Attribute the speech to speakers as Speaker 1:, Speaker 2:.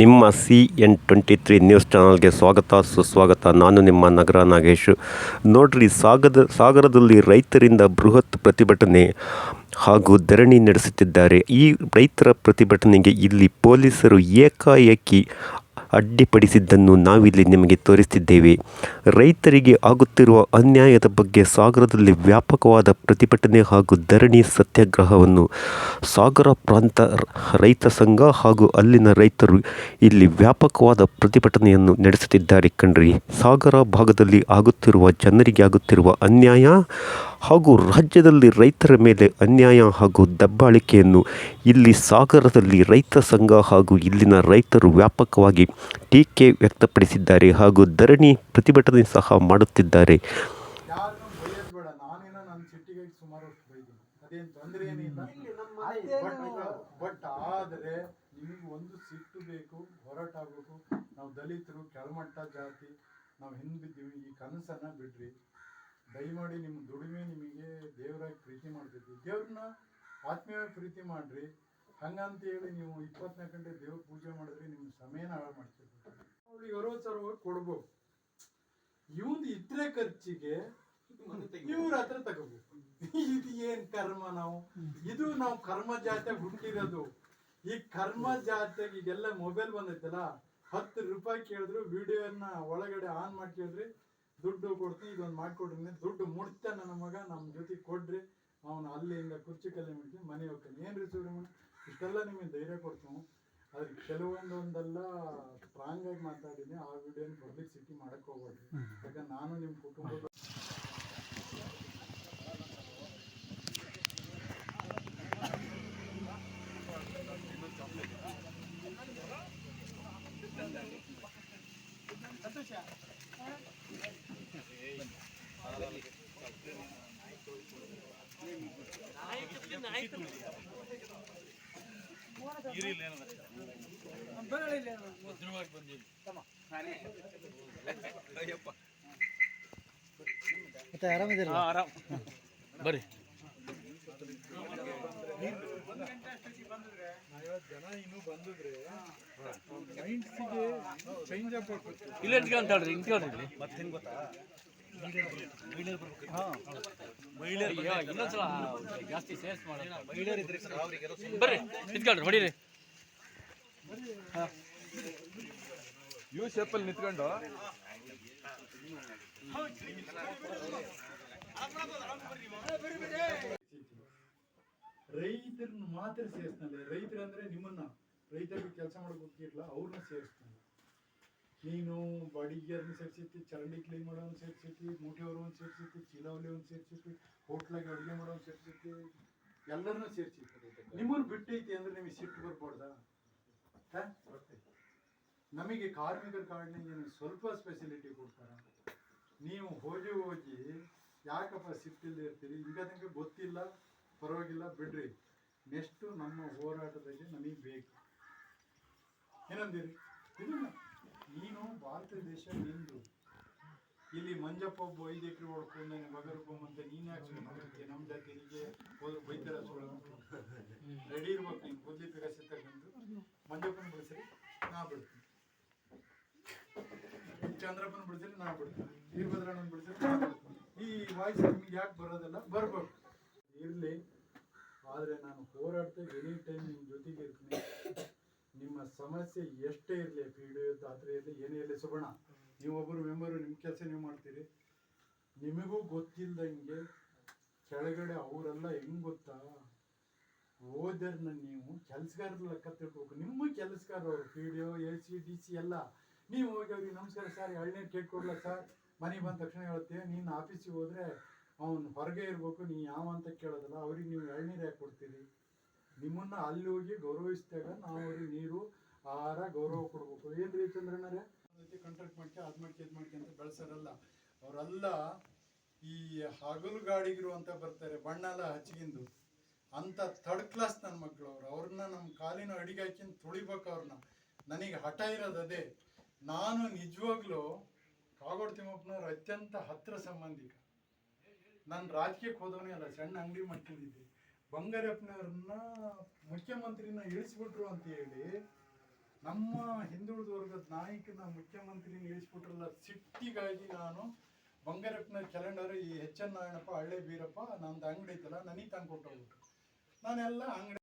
Speaker 1: ನಿಮ್ಮ C N twenty three news ಚಾನಲ್ಗೆ ಸ್ವಾಗತ, ಸುಸ್ವಾಗತ. ನಾನು ನಿಮ್ಮ ನಗರ ನಾಗೇಶ್. ನೋಡ್ರಿ, ಸಾಗದ, ಸಾಗರದಲ್ಲಿ ರೈತರಿಂದ ಬೃಹತ್ ಪ್ರತಿಭಟನೆ ಹಾಗೂ ಧರಣಿ ನಡೆಸುತ್ತಿದ್ದಾರೆ. ಈ ರೈತರ ಪ್ರತಿಭಟನೆಗೆ ಇಲ್ಲಿ ಪೊಲೀಸರು ಏಕಾಏಕಿ ಅಡ್ಡಿಪಡಿಸಿದ್ದನ್ನು ನಾವಿಲ್ಲಿ ನಿಮಗೆ ತೋರಿಸ್ತಿದ್ದೇವೆ. ರೈತರಿಗೆ ಆಗುತ್ತಿರುವ ಅನ್ಯಾಯದ ಬಗ್ಗೆ ಸಾಗರದಲ್ಲಿ ವ್ಯಾಪಕವಾದ ಪ್ರತಿಭಟನೆ ಹಾಗೂ ಧರಣಿ ಸತ್ಯಾಗ್ರಹವನ್ನು ಸಾಗರ ಪ್ರಾಂತ ರೈತ ಸಂಘ ಹಾಗೂ ಅಲ್ಲಿನ ರೈತರು ಇಲ್ಲಿ ವ್ಯಾಪಕವಾದ ಪ್ರತಿಭಟನೆಯನ್ನು ನಡೆಸುತ್ತಿದ್ದಾರೆ ಕಣ್ರಿ. ಸಾಗರ ಭಾಗದಲ್ಲಿ ಆಗುತ್ತಿರುವ ಜನರಿಗೆ ಆಗುತ್ತಿರುವ ಅನ್ಯಾಯ ಹಾಗೂ ರಾಜ್ಯದಲ್ಲಿ ರೈತರ ಮೇಲೆ ಅನ್ಯಾಯ ಹಾಗೂ ದಬ್ಬಾಳಿಕೆಯನ್ನು ಇಲ್ಲಿ ಸಾಗರದಲ್ಲಿ ರೈತ ಸಂಘ ಹಾಗೂ ಇಲ್ಲಿನ ರೈತರು ವ್ಯಾಪಕವಾಗಿ ಟೀಕೆ ವ್ಯಕ್ತಪಡಿಸಿದ್ದಾರೆ ಹಾಗೂ ಧರಣಿ ಪ್ರತಿಭಟನೆ ಸಹ ಮಾಡುತ್ತಿದ್ದಾರೆ.
Speaker 2: ಬಟ್ ಆದರೆ ನಿಮಗೆ ಒಂದು ಸಿಟ್ಟು ಬೇಕು ಹೋರಾಟ ನಾವು ದಲಿತರು ಕೆಳಮಟ್ಟ ಜಾತಿ ನಾವು ಹಿಂದೆ ಬಿದ್ದೀವಿ ಈ ಕನಸನ್ನ ಬಿಡ್ರಿ ದಯಮಾಡಿ ನಿಮ್ಮ ದುಡಿಮೆ ನಿಮಗೆ ದೇವರಾಗಿ ಪ್ರೀತಿ ಮಾಡ್ತೈತಿ. ದೇವ್ರನ್ನ ಆತ್ಮೀಯವಾಗಿ ಪ್ರೀತಿ ಮಾಡ್ರಿ. ಹಂಗಂತ ಹೇಳಿ ನೀವು ಇಪ್ಪತ್ನಾಲ್ಕು ಗಂಟೆ ದೇವ್ರ ಪೂಜೆ ಮಾಡಿದ್ರೆ ನಿಮ್ಮ ಸಮಯನ ಹಾಳು ಮಾಡ್ತೀರಿ ಅವ್ರಿಗೆ ಅರವತ್ತು ಸಾವಿರ ಹೋಗಿ ಕೊಡ್ಬೋದು. ಇವಂದು ಇದ್ರೆ ಖರ್ಚಿಗೆ ಇವ್ರ ಹತ್ರ ತಗೋಬೇಕು. ಇದು ಏನ್ ಕರ್ಮ ನಾವು? ಇದು ನಾವು ಕರ್ಮ ಜಾತ್ಯಾಗ ಹುಟ್ಟಿರೋದು. ಈ ಕರ್ಮ ಜಾತ್ಯಾಗ ಈಗೆಲ್ಲ ಮೊಬೈಲ್ ಬಂದೈತಲ್ಲ ಹತ್ತು ರೂಪಾಯಿ ಕೇಳಿದ್ರು ವಿಡಿಯೋನ ಒಳಗಡೆ ಆನ್ ಮಾಡಿ ಕೇಳಿದ್ರಿ ದುಡ್ಡು ಕೊಡ್ತೀನಿ, ಇದೊಂದು ಮಾಡ್ಕೊಡ್ರಿ ದುಡ್ಡು ಮುಡ್ತ ನನ್ನ ಮಗ ನಮ್ಮ ಜೊತೆ ಕೊಡ್ರಿ. ಅವನು ಅಲ್ಲಿಂದ ಕುರ್ಚಿ ಕಲ್ಲಿ ಮಾಡ್ತೀನಿ ಮನೆ ಹೋಗ್ತಾನೆ. ರೀ ಸುಬ್ರಹ್ಮಣ್ಯ? ಇಷ್ಟೆಲ್ಲ ನಿಮಗೆ ಧೈರ್ಯ ಕೊಡ್ತೀವಿ ಅದ್ರ ಕೆಲವೊಂದೊಂದೆಲ್ಲ ಸ್ಟ್ರಾಂಗ್ ಆಗಿ ಮಾತಾಡಿದ್ದೀನಿ ಆ ವಿಡಿಯೋನ ಪಬ್ಲಿಕ್ ಸಿಟಿ ಮಾಡಕ್ ಹೋಗ್ಬೇಡ್ರಿ. ಯಾಕಂದ್ರೆ ನಾನು ನಿಮ್ಮ ಕುಟುಂಬದ
Speaker 3: ಮತ್ತೆ
Speaker 4: ಬರ್ರಿ
Speaker 2: ಐವತ್ತು ಜನ ಇನ್ನೂ ಬಂದಿದ್ರೆ ಮೈಂಡ್ಸಿಗೆ ಚೇಂಜ್ ಆಗ್ಬೇಕು
Speaker 4: ಇಲ್ಲ ಇಟ್ಕೊಂತ ಹೇಳ್ರಿ ಮತ್ತೆ ಇಲ್ಲಿ ಅಯ್ಯೋ, ಇನ್ನೊಂದ್ಸಲ ಜಾಸ್ತಿ ಸೇಲ್ಸ್ ಮಾಡಿ ಬರ್ರಿ ಹೊಡೀರಿ.
Speaker 5: ಯು ಶೇಪಲ್ಲಿ ನಿಂತ್ಕೊಂಡು.
Speaker 2: ರೈತರನ್ನ ಮಾತ್ರ ಸೇರಿಸ್ತಾನೆ ರೈತರಂದ್ರೆ ನಿಮ್ಮನ್ನ. ರೈತರಿಗೆ ಕೆಲಸ ಮಾಡೋಕೆ ಅವ್ರನ್ನ ಸೇರಿಸ್ತಾನೆ ನೀನು ಬಾಡಿಗೆಯವ್ರನ್ನ ಸೇರ್ಸಿತಿ ಚರಂಡಿ ಕ್ಲೀನ್ ಮಾಡೋನ್ ಸೇರ್ಸಿತಿ ಮೂಟೆ ಒಂದು ಸೇರ್ಸಿತಿ ಚೀಲ ಒಂದು ಸೇರ್ಸಿತಿ ಹೋಟ್ಲಾಗೆ ಅಡುಗೆ ಮಾಡೋನ್ ಸೇರ್ಸಿತಿ ಎಲ್ಲರನ್ನೂ ಸೇರಿಸಿ ನಿಮ್ಮನ್ನ ಬಿಟ್ಟೈತಿ ಅಂದ್ರೆ ನಿಮಗೆ ಸಿಟ್ಟು ಬರ್ಬಾರ್ದ? ಹ? ನಮಗೆ ಕಾರ್ಮಿಕರ ಕಾರ್ಡ್ನಾಗ ಸ್ವಲ್ಪ ಸ್ಪೆಸಿಲಿಟಿ ಕೊಡ್ತಾರ. ನೀವು ಹೋಗಿ ಹೋಗಿ ಯಾಕಪ್ಪ ಸಿಟ್ಟಿಲ್ಲದೆ ಇರ್ತೀರಿ? ಈಗ ನಿಮಗೆ ಗೊತ್ತಿಲ್ಲ, ಪರವಾಗಿಲ್ಲ, ಬಿಡ್ರಿ. ನೆಕ್ಸ್ಟ್ ನಮ್ಮ ಹೋರಾಟದಲ್ಲಿ ನಮಗೆ ಬೇಕು. ಏನಂದಿರಿ ಇದನ್ನ ನೀನು ಭಾರತ ದೇಶ ನಿಂದು. ಇಲ್ಲಿ ಮಂಜಪ್ಪ ಒಬ್ಬ ಐದು ಎಕರೆ ಹೊಡ್ಕೊಂಡು ಬಗರ್ಕೊಂಬಂತ ನೀನ್ ಯಾಕೆ ಸುಮ್ಮನೆ ನಮ್ಮ ಜಾತಿಗೆ ಹೋದ್ರೆ ಬೈತಾರ ರೆಡಿ ಇರ್ಬೇಕು ನೀನು ಕೂದಲಿ ಪಿಗಾಸಿ ತಗೊಂಡು ಮಂಜಪ್ಪನ ಬಿಡಿಸ್ರಿ, ನಾ ಬಿಡ್ತೀನಿ. ಚಂದ್ರಪ್ಪನ ಬಿಡಿಸ್ರಿ, ನಾ ಬಿಡ್ತೀನಿ. ವೀರಭದ್ರಣ್ಣನ ಬಿಡಿಸ್ರಿ, ನಾ ಬಿಡ್ತೀನಿ. ಈ ವಾಯ್ಸ್ ನಿಮ್ಗೆ ಯಾಕೆ ಬರೋದಲ್ಲ? ಬರ್ಬೇಕು. ಇರಲಿ. ಆದರೆ ನಾನು ಹೋರಾಡ್ತಾ ಎನಿ ಟೈಮ್ ನಿಮ್ಮ ಜೊತೆಗೆ ಇರ್ತೀನಿ. ನಿಮ್ಮ ಸಮಸ್ಯೆ ಎಷ್ಟೇ ಇರಲಿ, ಪಿ ಡಿ ದಾತ್ರೆ ಇರಲಿ ಏನೇ ಇರಲಿ ಸುಬಣ ನೀವೊಬ್ಬರು ಮೆಂಬರು ನಿಮ್ಮ ಕೆಲಸ ನೀವು ಮಾಡ್ತೀರಿ. ನಿಮಗೂ ಗೊತ್ತಿಲ್ಲದಂಗೆ ಕೆಳಗಡೆ ಅವರೆಲ್ಲ ಹೆಂಗ್ ಗೊತ್ತಾ? ಓದರ್ನ ನೀವು ಕೆಲಸಗಾರರ ಲೆಕ್ಕ ತಿಳ್ಬೇಕು ನಿಮ್ಮ ಕೆಲಸಗಾರ ಅವರು, P D O A C, D C ಎಲ್ಲ. ನೀವು ಹೋಗಿ ಅವ್ರಿಗೆ ನಮಸ್ಕಾರ ಸರ್, ಎಳ್ನೀರು ಕೇಕ್ ಕೊಡ್ಲ ಸರ್? ಮನೆಗೆ ಬಂದ ತಕ್ಷಣ ಹೇಳ್ತೀವಿ ನೀನು ಆಫೀಸಿಗೆ ಹೋದ್ರೆ ಅವನು ಹೊರಗೆ ಇರಬೇಕು ನೀ ಯಾವ ಅಂತ ಕೇಳೋದಲ್ಲ, ಅವ್ರಿಗೆ ನೀವು ಎಳ್ನೀರು ಯಾಕೆ ಕೊಡ್ತೀರಿ? ನಿಮ್ಮನ್ನ ಅಲ್ಲಿ ಹೋಗಿ ಗೌರವಿಸಿದಾಗ ನಾವು ಅವ್ರಿಗೆ ನೀರು, ಆಹಾರ, ಗೌರವ ಕೊಡ್ಬೇಕು. ಏನ್ರಿ ಚಂದ್ರಣ್ಣರೇ ಕಾಂಟ್ರಾಕ್ಟ್ ಮಾಡ್ಕೆ, ಅದ್ ಮಾಡ್ಕೆ, ಇದ್ ಮಾಡ್ಕೆ ಅಂತ ಬೆಳೆಸೋರಲ್ಲ. ಅವರೆಲ್ಲ ಈ ಹಗಲು ಗಾಡಿಗಿರು ಅಂತ ಬರ್ತಾರೆ ಬಣ್ಣ ಎಲ್ಲ ಹಚ್ಚಿಗಿಂದು ಅಂತ ಥರ್ಡ್ ಕ್ಲಾಸ್ ನನ್ನ ಮಕ್ಕಳು ಅವ್ರು. ಅವ್ರನ್ನ ನಮ್ಮ ಕಾಲಿನ ಅಡಿಗೆ ಹಾಕಿಂದು ತುಳಿಬೇಕು ಅವ್ರನ್ನ. ನನಗೆ ಹಠ ಇರೋದು ಅದೇ. ನಾನು ನಿಜವಾಗ್ಲೂ ಕಾಗೋಡು ತಿಮ್ಮಪ್ಪನವ್ರ ಅತ್ಯಂತ ಹತ್ರ ಸಂಬಂಧಿಕ. ನಾನು ರಾಜಕೀಯಕ್ಕೆ ಹೋದವನೇ ಅಲ್ಲ, ಸಣ್ಣ ಅಂಗಡಿ ಮಾಡ್ಕೊಂಡಿದ್ದೆ. ಬಂಗಾರಪ್ಪನವ್ರನ್ನ ಮುಖ್ಯಮಂತ್ರಿನ ಇಳಿಸ್ಬಿಟ್ರು ಅಂತ ಹೇಳಿ ನಮ್ಮ ಹಿಂದುಳಿದ ವರ್ಗದ ನಾಯಕನ ಮುಖ್ಯಮಂತ್ರಿನ ಇಳಿಸ್ಬಿಟ್ರಲ್ಲ, ಸಿಟ್ಟಿಗಾಗಿ ನಾನು ಬಂಗಾರಪ್ಪನ ಕ್ಯಾಲೆಂಡರ್ ಈ ಎಚ್ ಎನ್ ನಾರಾಯಣಪ್ಪ, ಹಳ್ಳೆ ಬೀರಪ್ಪ, ನಂದು ಅಂಗಡಿ ಐತಲ್ಲ, ನನಗೆ ತಂದು ಕೊಟ್ಟೋಗ್ಬಿಟ್ರು ನಾನೆಲ್ಲ ಅಂಗಡಿ